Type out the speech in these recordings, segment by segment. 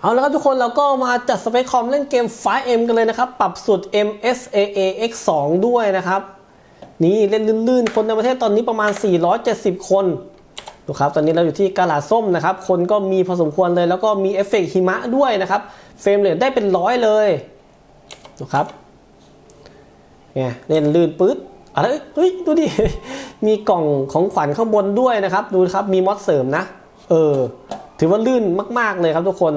เอาละครับทุกคนเราก็มาจัดสเปคคอมเล่นเกม 5M กันเลยนะครับ ปรับสุด MSAA X2 ด้วยนะครับ นี่เล่นลื่นๆ คนในประเทศตอนนี้ประมาณ 470 คนดูครับตอนนี้เราอยู่ที่กาลาส้มนะครับ คนก็มีพอสมควรเลยแล้วก็มีเอฟเฟกต์หิมะด้วยนะครับ เฟรมเรทได้เป็นร้อยเลยดูครับไงเล่นลื่นปื๊ดอะไรเฮ้ยดูดิ มีกล่องของขวัญข้างบนด้วยนะครับ ดูครับมีมอดเสริมนะ เออ ถือว่าลื่นมาก ๆเลยครับทุกคน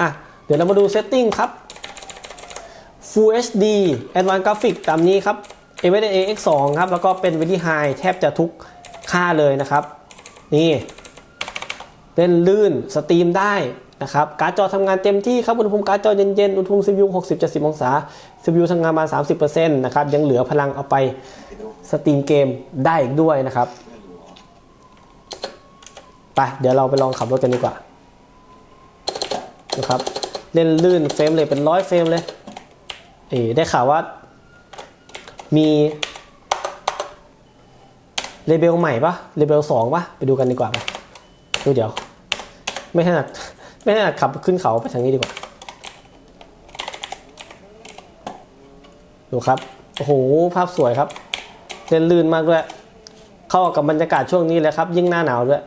อะเดี๋ยวเรามาดูเซตติ้งครับ Full HD Advanced Graphics ตามนี้ครับ NVIDIA X2 ครับ แล้วก็เป็น Very High แทบจะทุกค่าเลยนะครับ นี่เล่นลื่นสตรีมได้นะครับ การ์ดจอทำงานเต็มที่ครับ อุณหภูมิการ์ดจอเย็นๆ อุณหภูมิ CPU 60-70 องศา CPU ทำงานมา 30%นะครับ ยังเหลือพลังเอาไปสตรีมเกมได้อีกด้วยนะครับ ไป เดี๋ยวเราไปลองขับรถกันดีกว่า นะครับเล่นลื่นเฟรมเลยเป็นร้อยเฟรมเลยเอได้ข่าวว่ามีเลเบลใหม่ปะเลเบลสองปะไปดูกันดีกว่าไปดูเดี๋ยว ไม่ถนัดไม่ถนัดขับขึ้นเขาไปทางนี้ดีกว่า ดูครับ โอ้โห ภาพสวยครับ เล่นลื่นมากด้วย เข้ากับบรรยากาศช่วงนี้เลยครับ ยิ่งหน้าหนาวด้วย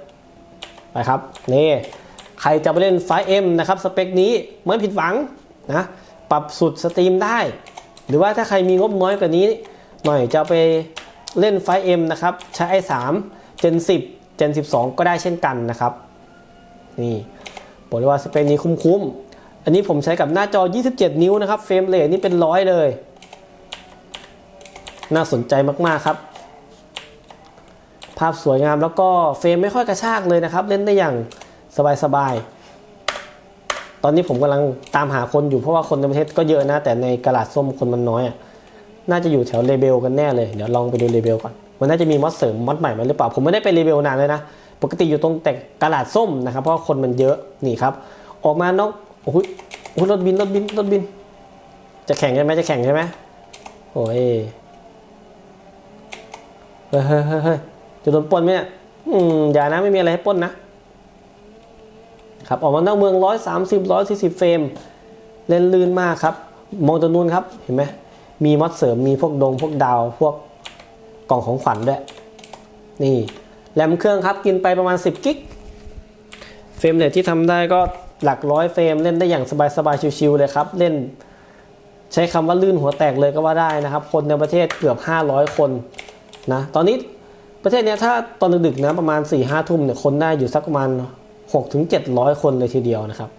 ไปครับ นี่ ใครจะไปเล่น 5M นะครับสเปคนี้ไม่ผิดหวังนะปรับสุดสตรีมได้ หรือว่าถ้าใครมีงบน้อยกว่านี้ หน่อยจะไปเล่น 5M นะครับใช้ i3 Gen 10 Gen 12 ก็ได้เช่นกันนะครับนี่บอกเลยว่าสเปคนี้คุ้มๆอันนี้ผมใช้กับหน้าจอ 27 นิ้วนะครับเฟรมเรทนี่เป็นร้อยเลย น่าสนใจมากๆครับ ภาพสวยงามแล้วก็เฟรมไม่ค่อยกระชากเลยนะครับ เล่นได้อย่าง สบายๆ ตอนนี้ผมกำลังตามหาคนอยู่เพราะว่าคนในประเทศก็เยอะนะ แต่ในกระดาษส้มคนมันน้อยอะน่าจะอยู่แถวเลเบลกันแน่เลย เดี๋ยวลองไปดูเลเบลก่อน มันน่าจะมีมอดเสริมมอดใหม่มาหรือเปล่า ผมไม่ได้ไปเลเบลนานเลยนะ ปกติอยู่ตรงแต่กระดาษส้มนะครับ เพราะคนมันเยอะ นี่ครับ ออกมานกโอ้โหโอ้โหรถบินรถบินรถบิน จะแข่งใช่ไหมจะแข่งใช่ไหมโอ้ย เฮ้ยเฮ้ยเฮ้ยจะโดนป้นไหมเนี่ย อืม อย่านะไม่มีอะไรให้ปล้น นะครับออกมานอกเมือง 130 140 เฟรมเล่นลื่นมากครับ มองตัวนู้นครับเห็นไหมมีมอดเสริมมีพวกดงพวกดาวพวกกล่องของขวัญด้วย นี่แรมเครื่องครับกินไปประมาณ 10 กิกเฟรมเรทที่ทำได้ก็หลักร้อยเฟรมเล่นได้อย่างสบายๆชิวๆเลยครับ เล่นใช้คำว่าลื่นหัวแตกเลยก็ว่าได้นะครับ คนในประเทศเกือบ 500 คนนะตอนนี้ประเทศเนี้ยถ้าตอนดึกๆนะประมาณ4ี่ห้าทุ่มเนี่ยคนได้อยู่สักประมาณ 6ถึง700 คนเลยทีเดียวนะครับ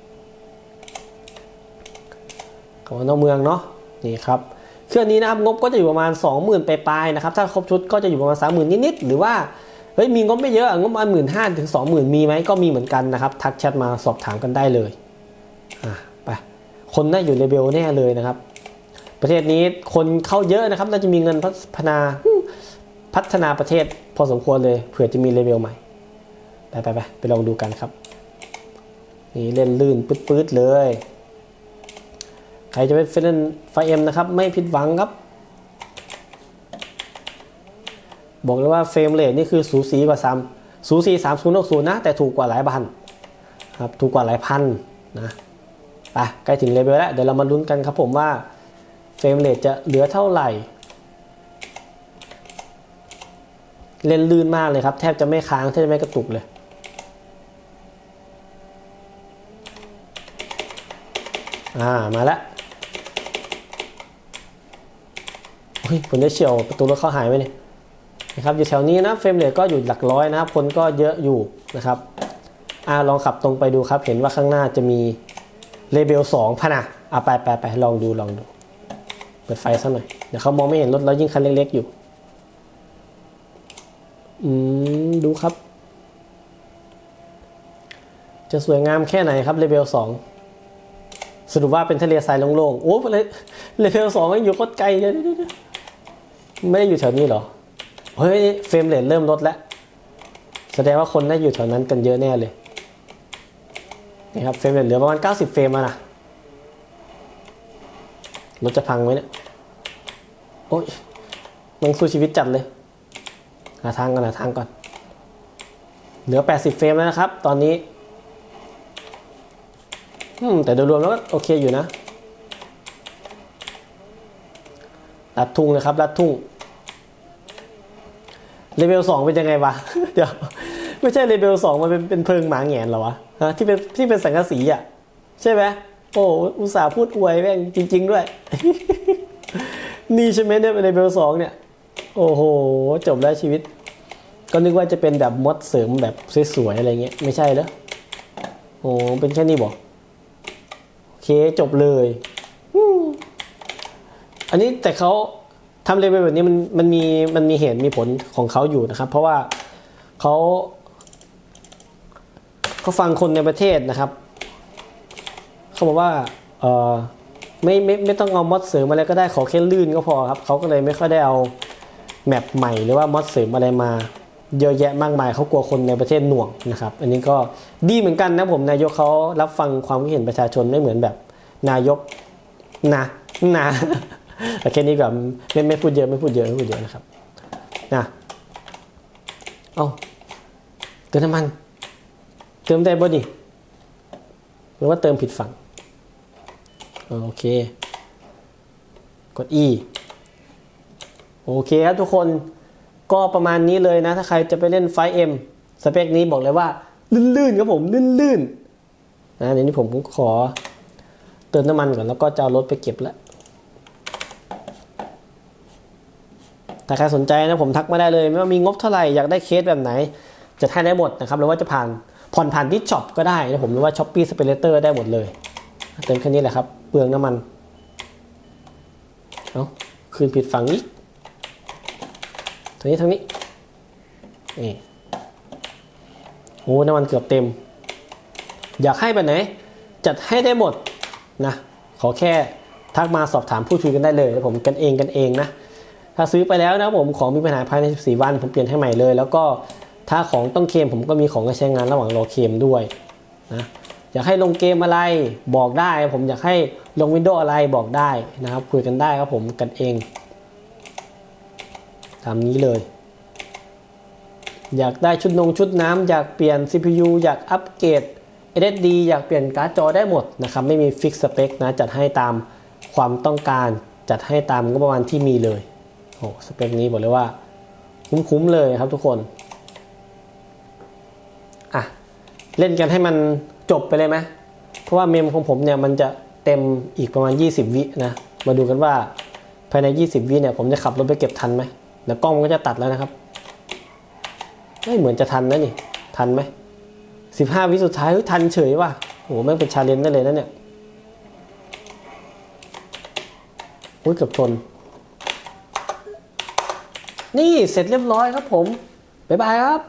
ของนอกเมืองเนาะนี่ครับเครื่องนี้นะครับงบก็จะอยู่ประมาณ 20,000ปลายๆนะครับถ้าครบชุดก็จะอยู่ประมาณ 30,000 นิดๆหรือว่าเฮ้ยมีงบไม่เยอะงบประมาณหมื่นห้าถึงสองหมื่นมีไหมก็มีเหมือนกันนะครับ ทักแชทมาสอบถามกันได้เลยอะไปคนได้อยู่ในเบลแน่เลยนะครับ ประเทศนี้คนเข้าเยอะนะครับ น่าจะมีเงินพัฒนาพัฒนาประเทศพอสมควรเลยเผื่อจะมีเลเวลใหม่ ไปไปไปไปลองดูกันครับ นี่เล่นลื่นปื๊ดๆเลย ใครจะเป็นเล่นไฟเอ็มนะครับ ไม่ผิดหวังครับ บอกเลยว่าเฟรมเรทนี่คือสูสีกว่าซ้ำสูสีสามศูนย์หกศูนย์นะ แต่ถูกกว่าหลายพันครับถูกกว่าหลายพันนะไปใกล้ถึงเลเวลแล้ว เดี๋ยวเรามาลุ้นกันครับผมว่าเฟรมเรทจะเหลือเท่าไหร่ เล่นลื่นมากเลยครับ แทบจะไม่ค้างแทบจะไม่กระตุกเลย อ่ามาแล้วเฮ้ยผมได้เฉียวประตูรถเข้าหายไหมเนี่ยนะครับอยู่แถวนี้นะเฟรมเรทก็อยู่หลักร้อยนะครับคนก็เยอะอยู่นะครับอ่าลองขับตรงไปดูครับ เห็นว่าข้างหน้าจะมีเลเบลสองพะนะอะไปไปไปลองดูลองดูเปิดไฟซะหน่อยเดี๋ยวเขามองไม่เห็นรถแล้วยิ่งคันเล็กๆอยู่อืมดูครับ จะสวยงามแค่ไหนครับเลเวลสอง สรุปว่าเป็นทะเลทรายโล่งๆ โอ้เลยเลเวลสองมันอยู่โคตรไกลเดี๋ยไม่ได้อยู่แถวนี้หรอ เฮ้ยเฟรมเรทเริ่มลดแล้ว แสดงว่าคนได้อยู่แถวนั้นกันเยอะแน่เลยนี่ครับเฟรมเรทเหลือประมาณ 90 เฟรมแล้วนะรถจะพังไหมเนี่ย โอ้ยมันสู้ชีวิตจัดเลย หาทางก่อนหาทางก่อน เหลือ 80 เฟรมแล้วนะครับ ตอนนี้ อืมแต่โดยรวมแล้วก็โอเคอยู่นะรัดทุ่งนะครับรัดทุ่งเลเวลสองเป็นยังไงวะ เดี๋ยว ไม่ใช่เลเวลสองมันเป็นเป็นเพิงหมาแงนเหรอวะฮะที่เป็นที่เป็นสังกะสีอะ ใช่ไหมโอ้อุตส่าห์พูดอวยแม่งจริง ๆ ด้วย นี่ใช่ไหมเนี่ยเป็นเลเวลสองเนี่ย โอ้โห จบแล้วชีวิต ก็นึกว่าจะเป็นแบบมดเสริมแบบสวยๆอะไรเงี้ย ไม่ใช่แล้วโอ้เป็นแค่นี้บอก เคจบเลยอันนี้แต่เขาทำเลเวลแบบนี้มันมันมีมันมีเหตุมีผลของเขาอยู่นะครับ เพราะว่าเขาเขาฟังคนในประเทศนะครับเขาบอกว่าเออไม่ไม่ไม่ต้องเอามอดเสริมอะไรก็ได้ขอแค่ลื่นก็พอครับเขาก็เลยไม่ค่อยได้เอาแมปใหม่หรือว่ามอดเสริมอะไรมา เยอะแยะมากมายเขากลัวคนในประเทศหน่วงนะครับ อันนี้ก็ดีเหมือนกันนะผมนายกเขารับฟังความคิดเห็นประชาชนไม่เหมือนแบบ นายกนะนะแต่แค่นี้ก่อนไม่ไม่พูดเยอะไม่พูดเยอะไม่พูดเยอะนะครับนะเอาเติมน้ำมัน เติมได้บ่ดิหรือว่าเติมผิดฝั่งโอเค กด E โอเคครับทุกคน ก็ประมาณนี้เลยนะ ถ้าใครจะไปเล่นไฟเอ็มสเปคนี้บอกเลยว่า ลื่นๆครับผม ลื่นๆนะเดี๋ยวนี้ผมขอเติมน้ำมันก่อน แล้วก็จะเอารถไปเก็บแล้วถ้าใครสนใจนะผมทักมาได้เลย ไม่ว่ามีงบเท่าไหร่อยากได้เคสแบบไหน จะให้ได้หมดนะครับหรือว่าจะผ่านผ่อนผ่านที่ช็อปก็ได้นะผมหรือว่าช้อปปี้สเปเลเตอร์ได้หมดเลยเติมแค่นี้แหละครับ เปลืองน้ำมัน เอาคืนผิดฝั่งอี กทางนี้ทางนี้นี่โอ้น้ำมันเกือบเต็ม อยากให้แบบไหน จัดให้ได้หมดนะขอแค่ทักมาสอบถามพูดคุยกันได้เลยแล้วผมกันเองกันเองนะถ้าซื้อไปแล้วนะผมของมีปัญหาภายใน 14 วัน ผมเปลี่ยนให้ใหม่เลย แล้วก็ถ้าของต้องเคมผมก็มีของให้ใช้งานระหว่างรอเคมด้วยนะอยากให้ลงเกมอะไรบอกได้ ผมอยากให้ลงวินโดว์อะไรบอกได้นะครับ คุยกันได้ครับผมกันเอง ตามนี้เลย อยากได้ชุดนงชุดน้ำอยากเปลี่ยน CPU อยากอัปเกรด SSD อยากเปลี่ยนการ์ดจอได้หมดนะครับไม่มีฟิกสเปคนะจัดให้ตามความต้องการจัดให้ตามงบประมาณที่มีเลยโอ้สเปคนี้บอกเลยว่า คุ้มๆเลยครับทุกคนอะเล่นกันให้มันจบไปเลยไหมเพราะว่าเมมของผมเนี่ยมันจะเต็มอีกประมาณ 20 วินะ มาดูกันว่าภายใน 20 วิเนี่ยผมจะขับรถไปเก็บทันไหม แล้วกล้องมันก็จะตัดแล้วนะครับไม่เหมือนจะทันนะนี่ ทันไหมสิบห้าวิสุดท้ายเฮ้ยทันเฉยว่ะโอ้โหแม่งเป็นชาเลนจ์ได้เลยนะเนี่ยอุ้ยเกือบชน นี่เสร็จเรียบร้อยครับผม บ๊ายบายครับ